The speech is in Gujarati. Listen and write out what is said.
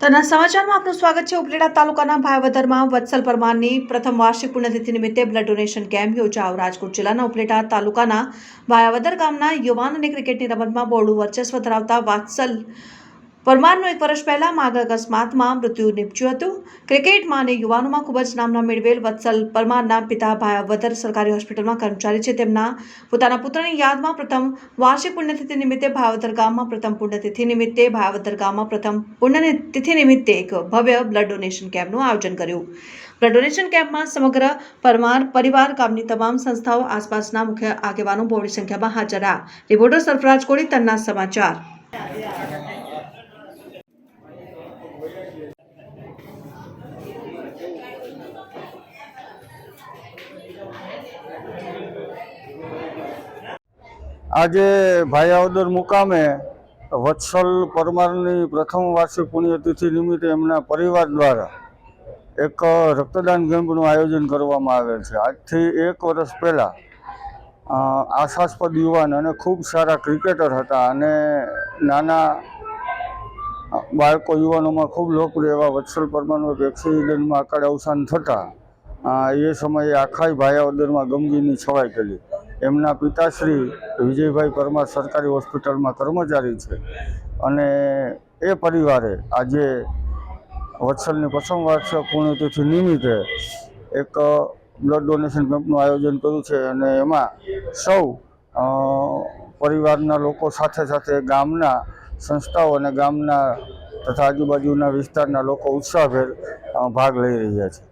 તના સમાચારમાં આપનું સ્વાગત છે. ઉપલેટા તાલુકાના ભાયાવદરમાં વત્સલ પરમારની પ્રથમ વાર્ષિક પુણ્યતિથિ નિમિત્તે બ્લડ ડોનેશન કેમ્પ યોજાયો. રાજકોટ જિલ્લાના ઉપલેટા તાલુકાના ભાયાવદર ગામના યુવાન અને ક્રિકેટની રમતમાં બહોળું વર્ચસ્વ ધરાવતા વાત્સલ પરમારનું એક વર્ષ પહેલાં માર્ગ અકસ્માતમાં મૃત્યુ નિપજ્યું હતું. ક્રિકેટમાં અને યુવાનોમાં ખૂબ જ નામના મેળવેલ વત્સલ પરમારના પિતા ભાયાવદર સરકારી હોસ્પિટલમાં કર્મચારી છે. તેમના પોતાના પુત્રની યાદમાં પ્રથમ વાર્ષિક પુણ્યતિથિ નિમિત્તે ભાયાવદર ગામમાં પ્રથમ પુણ્યતિથિ નિમિત્તે ભાયાવદર ગામમાં પ્રથમ પુણ્યતિથિ નિમિત્તે એક ભવ્ય બ્લડ ડોનેશન કેમ્પનું આયોજન કર્યું. બ્લડ ડોનેશન કેમ્પમાં સમગ્ર પરમાર પરિવાર ગામની તમામ સંસ્થાઓ આસપાસના મુખ્ય આગેવાનો બહોળી સંખ્યામાં હાજર રહ્યા. રિપોર્ટર સરફરાજ કોળી, તન્ના સમાચાર. આજે ભાયાવદર મુકામે વત્સલ પરમારની પ્રથમ વાર્ષિક પુણ્યતિથિ નિમિત્તે એમના પરિવાર દ્વારા એક રક્તદાન કેમ્પનું આયોજન કરવામાં આવેલ છે. આજથી એક વર્ષ પહેલાં આશાસ્પદ યુવાન અને ખૂબ સારા ક્રિકેટર હતા અને નાના બાળકો યુવાનોમાં ખૂબ લોકપ્રિય એવા વત્સલ પરમારનું એક એક્સિડન્ટમાં અકાળે અવસાન થતાં એ સમયે આખાય ભાયાવદરમાં ગમગીની છવાઈ ગયેલી એમના પિતાશ્રી વિજયભાઈ પરમાર સરકારી હોસ્પિટલમાં કર્મચારી છે. અને એ પરિવારે આજે વત્સલની પ્રથમ વાર્ષિક પુણ્યતિથિ નિમિત્તે એક બ્લડ ડોનેશન કેમ્પનું આયોજન કર્યું છે અને એમાં સૌ પરિવારના લોકો સાથે સાથે ગામના સંસ્થાઓ અને ગામના તથા આજુબાજુના વિસ્તારના લોકો ઉત્સાહભેર ભાગ લઈ રહ્યા છે.